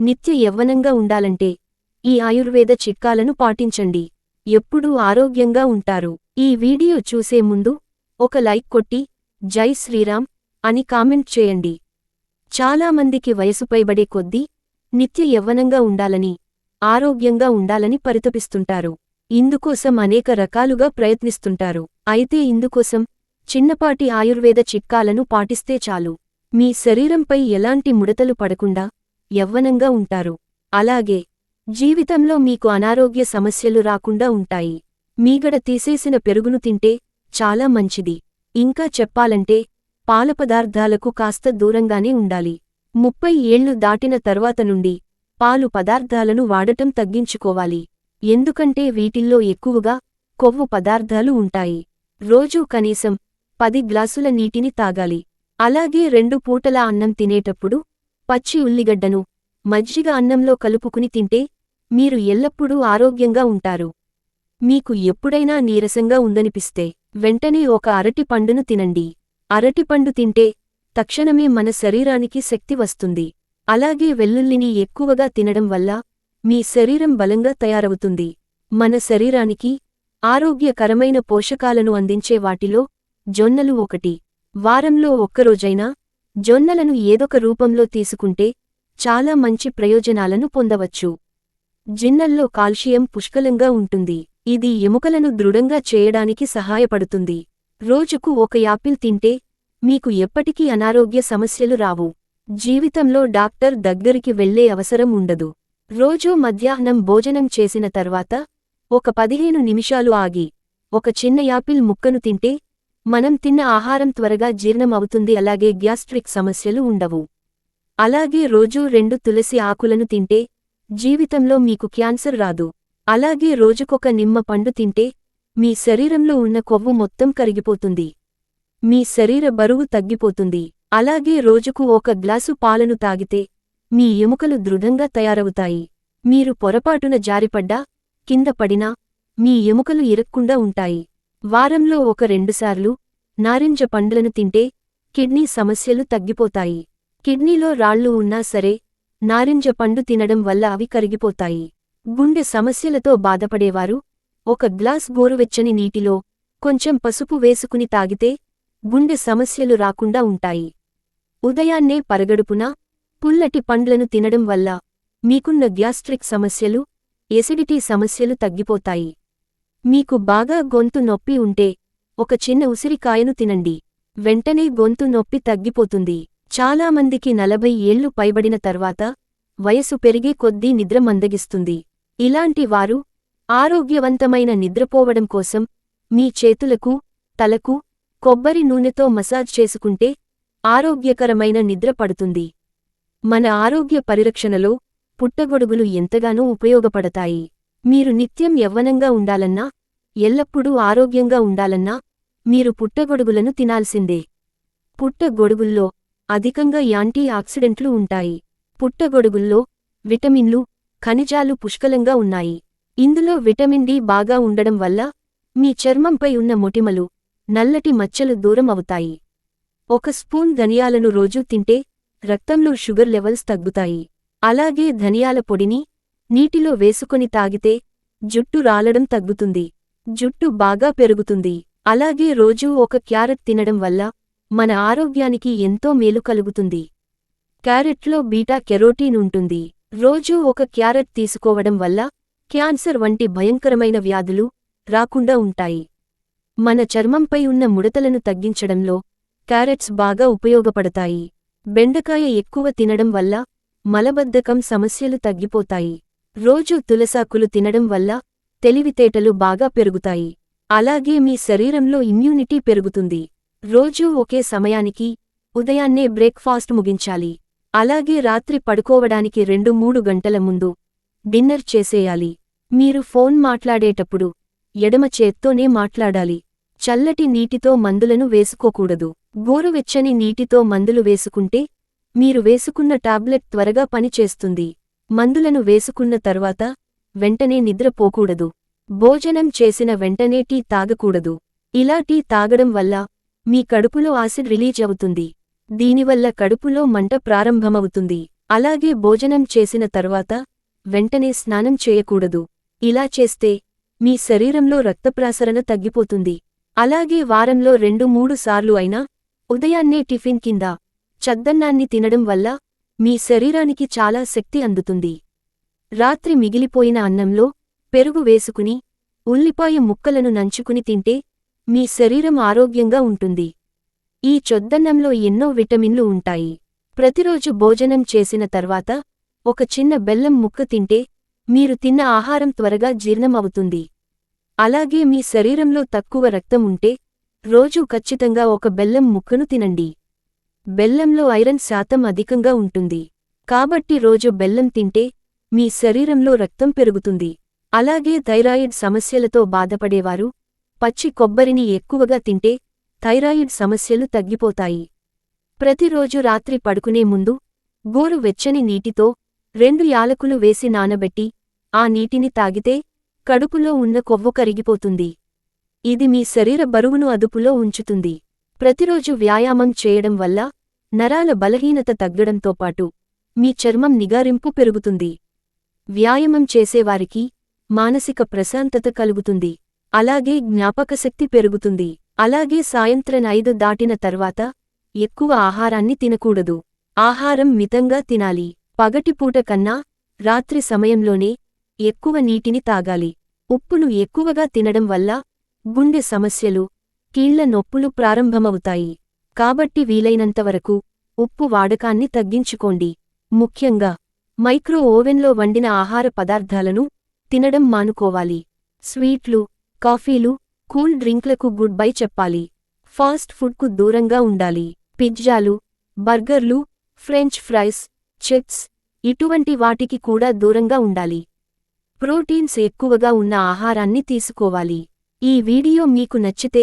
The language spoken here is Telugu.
నిత్య యవ్వనంగా ఉండాలంటే ఈ ఆయుర్వేద చిట్కాలను పాటించండి. ఎప్పుడూ ఆరోగ్యంగా ఉంటారు. ఈ వీడియో చూసే ముందు ఒక లైక్ కొట్టి జై శ్రీరామ్ అని కామెంట్ చేయండి. చాలామందికి వయసుపైబడే కొద్దీ నిత్య యవ్వనంగా ఉండాలని ఆరోగ్యంగా ఉండాలని పరితపిస్తుంటారు. ఇందుకోసం అనేక రకాలుగా ప్రయత్నిస్తుంటారు. అయితే ఇందుకోసం చిన్నపాటి ఆయుర్వేద చిట్కాలను పాటిస్తే చాలు. మీ శరీరంపై ఎలాంటి ముడతలు పడకుండా యవ్వనంగా ఉంటారు. అలాగే జీవితంలో మీకు అనారోగ్య సమస్యలు రాకుండా ఉంటాయి. మీగడ తీసేసిన పెరుగును తింటే చాలా మంచిది. ఇంకా చెప్పాలంటే పాల పదార్థాలకు కాస్త దూరంగానే ఉండాలి. ముప్పై ఏళ్ళు దాటిన తర్వాత నుండి పాలు పదార్థాలను వాడటం తగ్గించుకోవాలి. ఎందుకంటే వీటిల్లో ఎక్కువగా కొవ్వు పదార్థాలు ఉంటాయి. రోజూ కనీసం పది గ్లాసుల నీటిని తాగాలి. అలాగే రెండు పూటల అన్నం తినేటప్పుడు పచ్చి ఉల్లిగడ్డను మజ్జిగ అన్నంలో కలుపుకుని తింటే మీరు ఎల్లప్పుడూ ఆరోగ్యంగా ఉంటారు. మీకు ఎప్పుడైనా నీరసంగా ఉందనిపిస్తే వెంటనే ఒక అరటి పండును తినండి. అరటిపండు తింటే తక్షణమే మన శరీరానికి శక్తి వస్తుంది. అలాగే వెల్లుల్లిని ఎక్కువగా తినడం వల్ల మీ శరీరం బలంగా తయారవుతుంది. మన శరీరానికి ఆరోగ్యకరమైన పోషకాలను అందించే వాటిలో జొన్నలు ఒకటి. వారంలో ఒక్కరోజైనా జొన్నలను ఏదొక రూపంలో తీసుకుంటే చాలా మంచి ప్రయోజనాలను పొందవచ్చు. జిన్నల్లో కాల్షియం పుష్కలంగా ఉంటుంది. ఇది ఎముకలను దృఢంగా చేయడానికి సహాయపడుతుంది. రోజుకు ఒక యాపిల్ తింటే మీకు ఎప్పటికీ అనారోగ్య సమస్యలు రావు. జీవితంలో డాక్టర్ దగ్గరికి వెళ్ళే అవసరం ఉండదు. రోజూ మధ్యాహ్నం భోజనం చేసిన తర్వాత ఒక పదిహేను నిమిషాలు ఆగి ఒక చిన్న యాపిల్ ముక్కను తింటే మనం తిన్న ఆహారం త్వరగా జీర్ణం అవుతుంది అలాగే గ్యాస్ట్రిక్ సమస్యలు ఉండవు. అలాగే రోజూ రెండు తులసి ఆకులను తింటే జీవితంలో మీకు క్యాన్సర్ రాదు. అలాగే రోజుకొక నిమ్మ పండు తింటే మీ శరీరంలో ఉన్న కొవ్వు మొత్తం కరిగిపోతుంది. మీ శరీర బరువు తగ్గిపోతుంది. అలాగే రోజుకు ఒక గ్లాసు పాలను తాగితే మీ ఎముకలు దృఢంగా తయారవుతాయి. మీరు పొరపాటున జారిపడ్డా కింద పడినా మీ ఎముకలు ఇరక్కుండా ఉంటాయి. వారంలో ఒక రెండుసార్లు నారింజ పండ్లను తింటే కిడ్నీ సమస్యలు తగ్గిపోతాయి. కిడ్నీలో రాళ్ళు ఉన్నా సరే నారింజ పండు తినడం వల్ల అవి కరిగిపోతాయి. గుండె సమస్యలతో బాధపడేవారు ఒక గ్లాస్ గోరువెచ్చని నీటిలో కొంచెం పసుపు వేసుకుని తాగితే గుండె సమస్యలు రాకుండా ఉంటాయి. ఉదయాన్నే పరగడుపున పుల్లటి పండ్లను తినడం వల్ల మీకున్న గ్యాస్ట్రిక్ సమస్యలు ఎసిడిటీ సమస్యలు తగ్గిపోతాయి. మీకు బాగా గొంతు నొప్పి ఉంటే ఒక చిన్న ఉసిరికాయను తినండి. వెంటనే గొంతు నొప్పి తగ్గిపోతుంది. చాలామందికి నలభై ఏళ్ళు పైబడిన తర్వాత వయసు పెరిగే కొద్దీ నిద్ర మందగిస్తుంది. ఇలాంటి వారు ఆరోగ్యవంతమైన నిద్రపోవడం కోసం మీ చేతులకు తలకు కొబ్బరి నూనెతో మసాజ్ చేసుకుంటే ఆరోగ్యకరమైన నిద్ర పడుతుంది. మన ఆరోగ్య పరిరక్షణలో పుట్టగొడుగులు ఎంతగానో ఉపయోగపడతాయి. మీరు నిత్యం యవ్వనంగా ఉండాలన్నా ఎల్లప్పుడూ ఆరోగ్యంగా ఉండాలన్నా మీరు పుట్టగొడుగులను తినాల్సిందే. పుట్టగొడుగుల్లో అధికంగా యాంటీ ఆక్సిడెంట్లు ఉంటాయి. పుట్టగొడుగుల్లో విటమిన్లు ఖనిజాలు పుష్కలంగా ఉన్నాయి. ఇందులో విటమిన్ డి బాగా ఉండడం వల్ల మీ చర్మంపై ఉన్న మొటిమలు నల్లటి మచ్చలు దూరం అవుతాయి. ఒక స్పూన్ ధనియాలను రోజూ తింటే రక్తంలో షుగర్ లెవెల్స్ తగ్గుతాయి. అలాగే ధనియాల పొడిని నీటిలో వేసుకొని తాగితే జుట్టు రాలడం తగ్గుతుంది. జుట్టు బాగా పెరుగుతుంది. అలాగే రోజూ ఒక క్యారెట్ తినడం వల్ల మన ఆరోగ్యానికి ఎంతో మేలు కలుగుతుంది. క్యారెట్లో బీటా కెరోటీన్ ఉంటుంది. రోజూ ఒక క్యారెట్ తీసుకోవడం వల్ల క్యాన్సర్ వంటి భయంకరమైన వ్యాధులు రాకుండా ఉంటాయి. మన చర్మంపై ఉన్న ముడతలను తగ్గించడంలో క్యారెట్స్ బాగా ఉపయోగపడతాయి. బెండకాయ ఎక్కువ తినడం వల్ల మలబద్ధకం సమస్యలు తగ్గిపోతాయి. రోజూ తులసాకులు తినడం వల్ల తెలివితేటలు బాగా పెరుగుతాయి. అలాగే మీ శరీరంలో ఇమ్యూనిటీ పెరుగుతుంది. రోజూ ఒకే సమయానికి ఉదయాన్నే బ్రేక్ఫాస్ట్ ముగించాలి. అలాగే రాత్రి పడుకోవడానికి రెండు మూడు గంటల ముందు డిన్నర్ చేసేయాలి. మీరు ఫోన్ మాట్లాడేటప్పుడు ఎడమ చేత్తోనే మాట్లాడాలి. చల్లటి నీటితో మందులను వేసుకోకూడదు. గోరువెచ్చని నీటితో మందులు వేసుకుంటే మీరు వేసుకున్న టాబ్లెట్ త్వరగా పనిచేస్తుంది. మందులను వేసుకున్న తరువాత వెంటనే నిద్రపోకూడదు. భోజనం చేసిన వెంటనే టీ తాగకూడదు. ఇలా టీ తాగడం వల్ల మీ కడుపులో ఆసిడ్ రిలీజ్ అవుతుంది. దీనివల్ల కడుపులో మంట ప్రారంభమవుతుంది. అలాగే భోజనం చేసిన తరువాత వెంటనే స్నానం చేయకూడదు. ఇలా చేస్తే మీ శరీరంలో రక్తప్రాసరణ తగ్గిపోతుంది. అలాగే వారంలో రెండు మూడు సార్లు అయినా ఉదయాన్నే టిఫిన్ కింద చద్దన్నాన్ని తినడం వల్ల మీ శరీరానికి చాలా శక్తి అందుతుంది. రాత్రి మిగిలిపోయిన అన్నంలో పెరుగు వేసుకుని ఉల్లిపాయ ముక్కలను నంచుకుని తింటే మీ శరీరం ఆరోగ్యంగా ఉంటుంది. ఈ చొద్దన్నంలో ఎన్నో విటమిన్లు ఉంటాయి. ప్రతిరోజు భోజనం చేసిన తర్వాత ఒక చిన్న బెల్లం ముక్క తింటే మీరు తిన్న ఆహారం త్వరగా జీర్ణమవుతుంది. అలాగే మీ శరీరంలో తక్కువ రక్తం ఉంటే రోజూ ఖచ్చితంగా ఒక బెల్లం ముక్కను తినండి. బెల్లంలో ఐరన్ శాతం అధికంగా ఉంటుంది. కాబట్టి రోజు బెల్లం తింటే మీ శరీరంలో రక్తం పెరుగుతుంది. అలాగే థైరాయిడ్ సమస్యలతో బాధపడేవారు పచ్చి కొబ్బరిని ఎక్కువగా తింటే థైరాయిడ్ సమస్యలు తగ్గిపోతాయి. ప్రతిరోజు రాత్రి పడుకునే ముందు గోరు వెచ్చని నీటితో రెండు యాలకులు వేసి నానబెట్టి ఆ నీటిని తాగితే కడుపులో ఉన్న కొవ్వు కరిగిపోతుంది. ఇది మీ శరీర బరువును అదుపులో ఉంచుతుంది. ప్రతిరోజు వ్యాయామం చేయడం వల్ల నరాల బలహీనత తగ్గడంతో పాటు మీ చర్మం నిగారింపు పెరుగుతుంది. వ్యాయామం చేసేవారికి మానసిక ప్రశాంతత కలుగుతుంది. అలాగే జ్ఞాపకశక్తి పెరుగుతుంది. అలాగే సాయంత్రం ఐదు దాటిన తర్వాత ఎక్కువ ఆహారాన్ని తినకూడదు. ఆహారం మితంగా తినాలి. పగటిపూట కన్నా రాత్రి సమయంలోనే ఎక్కువ నీటిని తాగాలి. ఉప్పును ఎక్కువగా తినడం వల్ల గుండె సమస్యలు కీళ్ళ నొప్పులు ప్రారంభమవుతాయి. కాబట్టి వీలైనంతవరకు ఉప్పు వాడకాన్ని తగ్గించుకోండి. ముఖ్యంగా మైక్రో ఓవెన్లో వండిన ఆహార పదార్థాలను తినడం మానుకోవాలి. స్వీట్లు కాఫీలు కూల్ డ్రింక్లకు గుడ్ బై చెప్పాలి. ఫాస్ట్ ఫుడ్కు దూరంగా ఉండాలి. పిజ్జాలు బర్గర్లు ఫ్రెంచ్ ఫ్రైస్ చిప్స్ ఇటువంటి వాటికి కూడా దూరంగా ఉండాలి. ప్రోటీన్స్ ఎక్కువగా ఉన్న ఆహారాన్ని తీసుకోవాలి. ఈ వీడియో మీకు నచ్చితే